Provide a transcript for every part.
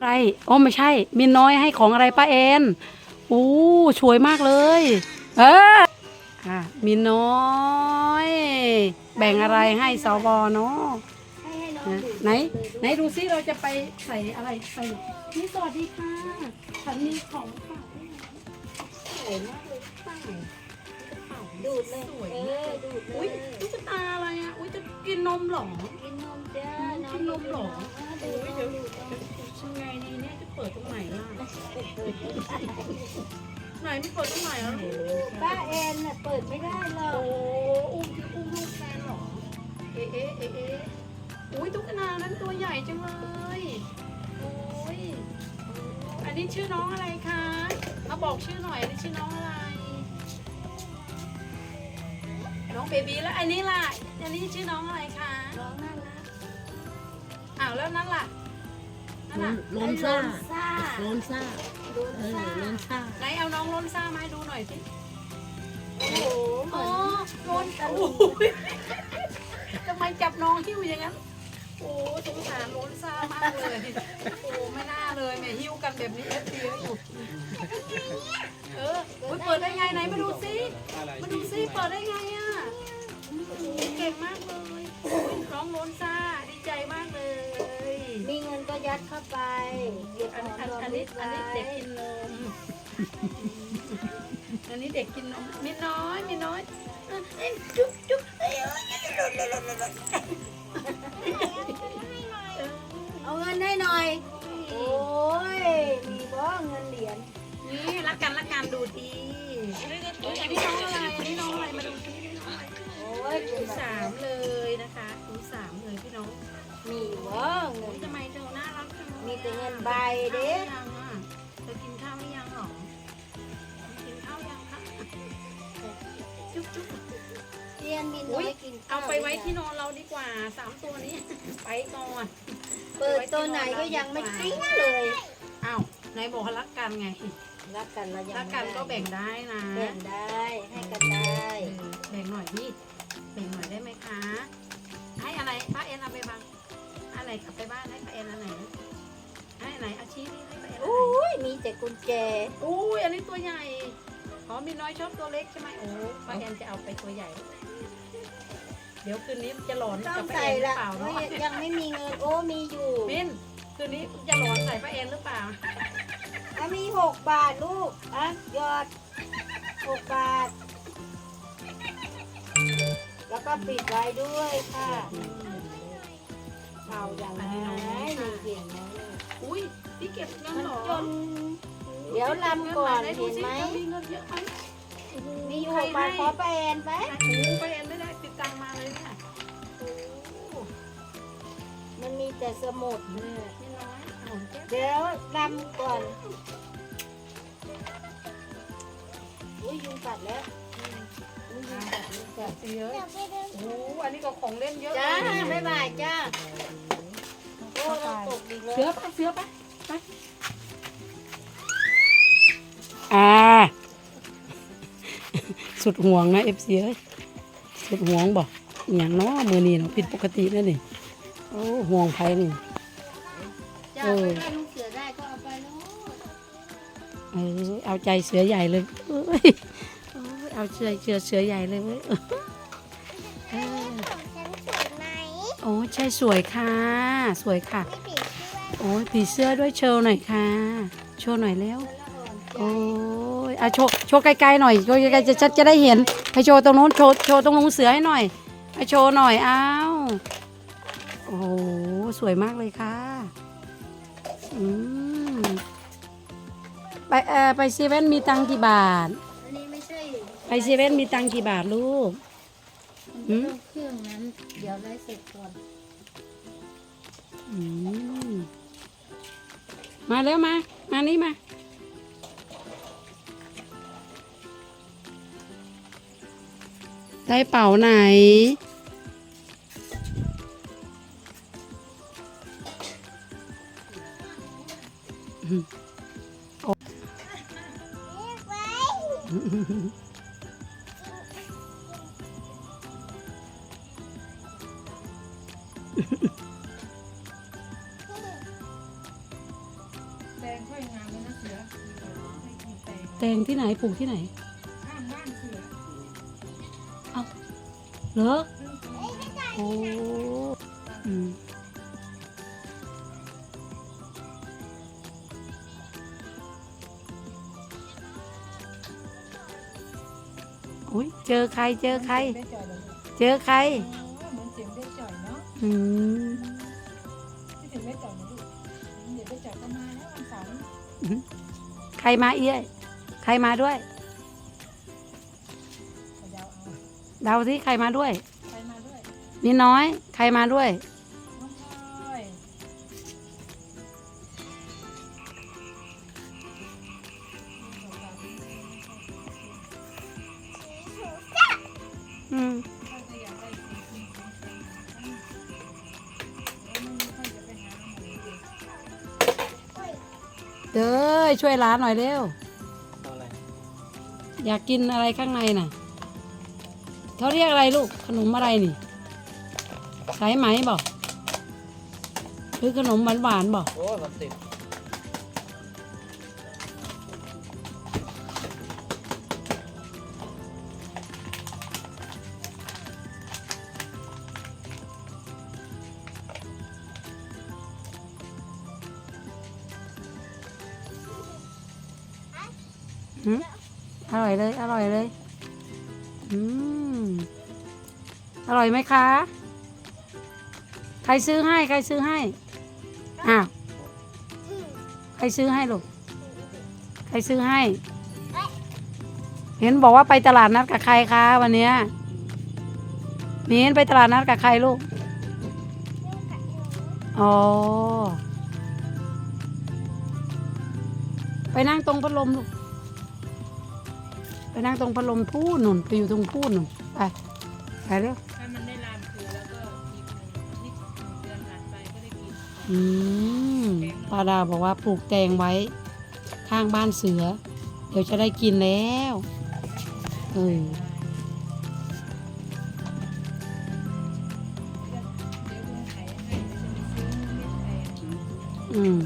อะไรอ๋อไม่ใช่มินน้อยให้ของอะไรป้าแอนอู้สวยมากเลย เอออะมินน้อย แบ่งอะไรให้สวเนาะให้ให้น้องนะดูไหน ไหนดูซิเราจะไปใส่อะไรใส่นี่สวัสดีค่ะฉันมีของฝากด้วยนะสวยมากเลยป้าดูดเลยสวยเอมากอดูดเลอุ้ยยตุ๊กตาอะไรอะอุ้ยจะกินนมเหรอกินนมจ้ากินนมเหรอดูดดูดดูดนม ทำไงดีเนี่ยจะเปิดตรงไหนล่ะไหนไม่เปิดตรงไหนอะป้าแอนน่ะเปิดไม่ได้หรอโอ้กอุ้มอุ้มลูกแฟนเหรอเอ๊ะเอ๊ะเอ๊ะเอ๊ะอุ้ยตุ๊กตานั้นตัวใหญ่จังเลยโอ้ยอันนี้ชื่อน้องอะไรคะมาบอกชื่อหน่อยอันนี้ชื่อน้องอะไร น้องเบบีแล้วอันนี้ล่ะอันนี้ชื่อน้องอะไรคะน้องน่ารักอ้าวแล้วนั่นล่ะ นั่นล่ะล้นซ่า ซ่าล้นซ่าโดนเออซ่าล้นซ่า ไหนเอาน้องล้นซ่ามาให้ดูหน่อยสิโอ้โหเหมือ๋ออนล้นโอ้ยทำไมจับน้องหิ้วอย่างนั้น โอ้สงสารล้นซ่ามากเลย โอ้ไม่น่าเลยแม่หิ้วกันแบบนี้เอฟดีอยู่เอออุ๊ยเปิดได้ไงไหนมาดูซิมาดูซิเปิดได้ไงอะโอ้เก่งมากเลยโอ้ยน้องล้นซ่าดีใจมากเลยมีเงินก็ ยัดเข้าไปเก็บอันหอมอันรอมอันรินี้บอันไว้นี้เด็กกินนม อันนี้เด็กกินนมมีน้อยมีน้อยเอ้ยจุ๊บจุ๊บเอ้ยเอ้ยเอ้ยเอ้ยเอ้ยเอ้ยเอ้ยเอาเงินให้หน่อย โอ้ย มีบ่เงินเหรียญ นี่รักกันรักกันดูดีอุ๊ยอันนี้น้องอะไรอันนี้น้องอะไรมาดูซินี่น้องอะไรโอ้ยคูสามเลยนะคะคูสามเลยพี่น้อง มีบ่เงิโอ้นยทำไม มีแต่เงินใบเด้ข้าวหรือยังอะเธอกินข้าวหรือยังหรอกินข้าวยังคะจุ๊บจุ๊บเรียนมีน้อยกินข้เอาไปไว้ที่นอนเราดีกว่าสามตัวนี้ ไปก่อนเปิดตัวไหนก็ยังไม่ทิ้งเลยอ้าวไหนบอกว่ารักกันไงรักกันเรายังรักกันก็แบ่งได้นะแบ่งได้ให้กันได้เออแบ่งหน่อยพี่แบ่งหน่อยได้ไหมคะ ให้อะไรป้าเอ็นเอาไปบ้างอะไรกลับไปบ้านให้ป้าเอ็นอันไหน ให้อันไหนอาชีพให้ป้าเอ็นอันไหนอุ้ยมีแต่กุญแจ อุ้ยอันนี้ตัวใหญ่อ๋อมีน้อยชอบตัวเล็กใช่ไหมโอ้ป้าเอ็นจะเอาไปตัวใหญ่ เดี๋ยวคืนนี้จะหลอนต้อกังบป้าใส่เอ็นหรือละเปล่าเพราะเนาะยังไม่มีเงินโอ้มีอยู่มินคืนนี้จะหลอนใส่ป้าเอ็นหรือเปล่าอะมีหกบาทลูกอะยอดหกบาท แล้วก็ปิดไว้ด้วยค่ะเอาอย่างไรนี่เก่งนะเนี่ย อุ้ยพี่เก็บเงินมันเหรอจน เดี๋ยวลำก่อนไหเห็นไหมดูสิมีเงินเยอะไหมมีอยู่หกบาทขอไปแอนไปโอ้ไปเอ็นไม่ได้ติดตังค์มาเลยเนี่ยโอ้มันมีแต่สมุดเนี่ยไม่น้อยเอาแก้วเดี๋ยวลำก่อน อุ้ยยุงกัดแล้วอุ้ยยุงกัดยุงกัดเสียโอ้อันนี้ก็ของเล่นเยอะจ้าเลย บ๊ายบายจ้าโอ้ เราตกอีกแล้วเสือไปเสือไปไปอ่า สุดห่วงนะเอฟซีเอ้ยสุดห่วงบอกอหย่างเนาะมือนี้เนาะผิดปกตินั่นนี่โอ้ห่วงไผนี่จ้าเออไปได้ลูกเสือได้ก็เอาไปแล้วเออเอาใจเสือใหญ่เลยเอ้ยโอ้ยเอาใจเสือเสือใหญ่เลยเว้ย อ้ใช่สวยค่ะ สวยค่ะ โอ้ยผีเสื้อด้วยโชว์หน่อยค่ะ โชว์หน่อยแล้ว โอ้ยอะโชว์โชว์ไกลๆหน่อยโชว์ไกลๆจะจะจะได้เห็นให้โชว์ตรงนู้นโชว์โชว์ตรงลุงเสือให้หน่อยให้โชว์หน่อยอ้าวโอ้โหสวยมากเลยค่ะอืมไปเออไปเซเว่นมีตังค์กี่บาทอันนี้ไม่ใช่ไปเซเว่นมีตังค์กี่บาทลูก อืมเครื่องนั้นเดี๋ยวได้เสร็จก่อนอืมมาแล้วมา มานี่มา ได้เป๋าไหนเแตงแตงที่ไหนปลูกที่ไหน ข้างบ้านเสือเหรอ โอ้อืมอุ้ยเจอใคร เจอใคร ได้จ่อยเลยเจอใครเหมือนเสียงได้จ่อยเนาะอืม ที่ถึงได้จ่อยนะลูกเดี๋ยวได้จ่อยก็มาแล้ววันเสาร์ ใครมาเอี้ย ใครมาด้วยขยาวเอาเดาที่ใครมาด้วยใครมาด้วยมีน้อย ใครมาด้วย น้องพลอยอืมพลอยจะอยากได้สีสีสีสีแล้วไม่ค่อยจะไปหาหมอเลยเด้อช่วยร้านหน่อยเร็วเอาอะไร อยากกินอะไรข้างในน่ะเขาเรียกอะไรลูกขนมอะไรนี่สายไหมบอกหรือขนมหวานๆบอกโอ้ยมันติดหืม อร่อยเลย อร่อยเลย อืม อร่อยไหมคะ ใครซื้อให้ ใครซื้อให้ อ้าว ใครซื้อให้ลูก ใครซื้อให้ เห็นบอกว่าไปตลาดนัดกับใครคะวันนี้มีนไปตลาดนัดกับใครลูก อ๋อ ไปนั่งตรงพัดลมลูก ไปนั่งตรงพัดลมพูดหนุนไปอยู่ตรงพูดหนุนไปไปเร็วถ้ามันได้ลามคือแล้วก็อีกหนึ่งอาทิตย์หนึ่งเดือนผ่านไปก็ได้กินอืมป้าดาบอกว่าปลูกแตงไว้ ข้างบ้านเสือ เดี๋ยวจะได้กินแล้วเออเดี๋ยวลุงขายให้เดี๋ยวจะไปซื้อเม็ดแตง อืม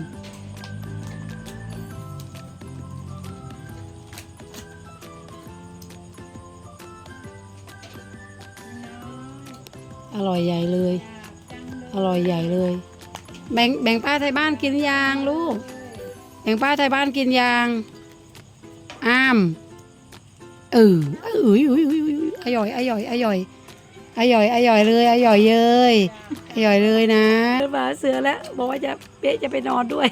อร่อยใหญ่เลย อร่อยใหญ่เลย แบ่งแบ่งป้าไทยบ้านกินยางลูก แบ่งป้าไทยบ้านกินยาง อ้ามเออเอออุ้ยอุ้ยอุ้ยอยอร่อยอร่อยอร่อยอร่อยอร่อยเลยอร่อยเยยอร่อยเลยนะมาเสือแล้วบอกว่าจะเป๊ะจะไปนอนด้วย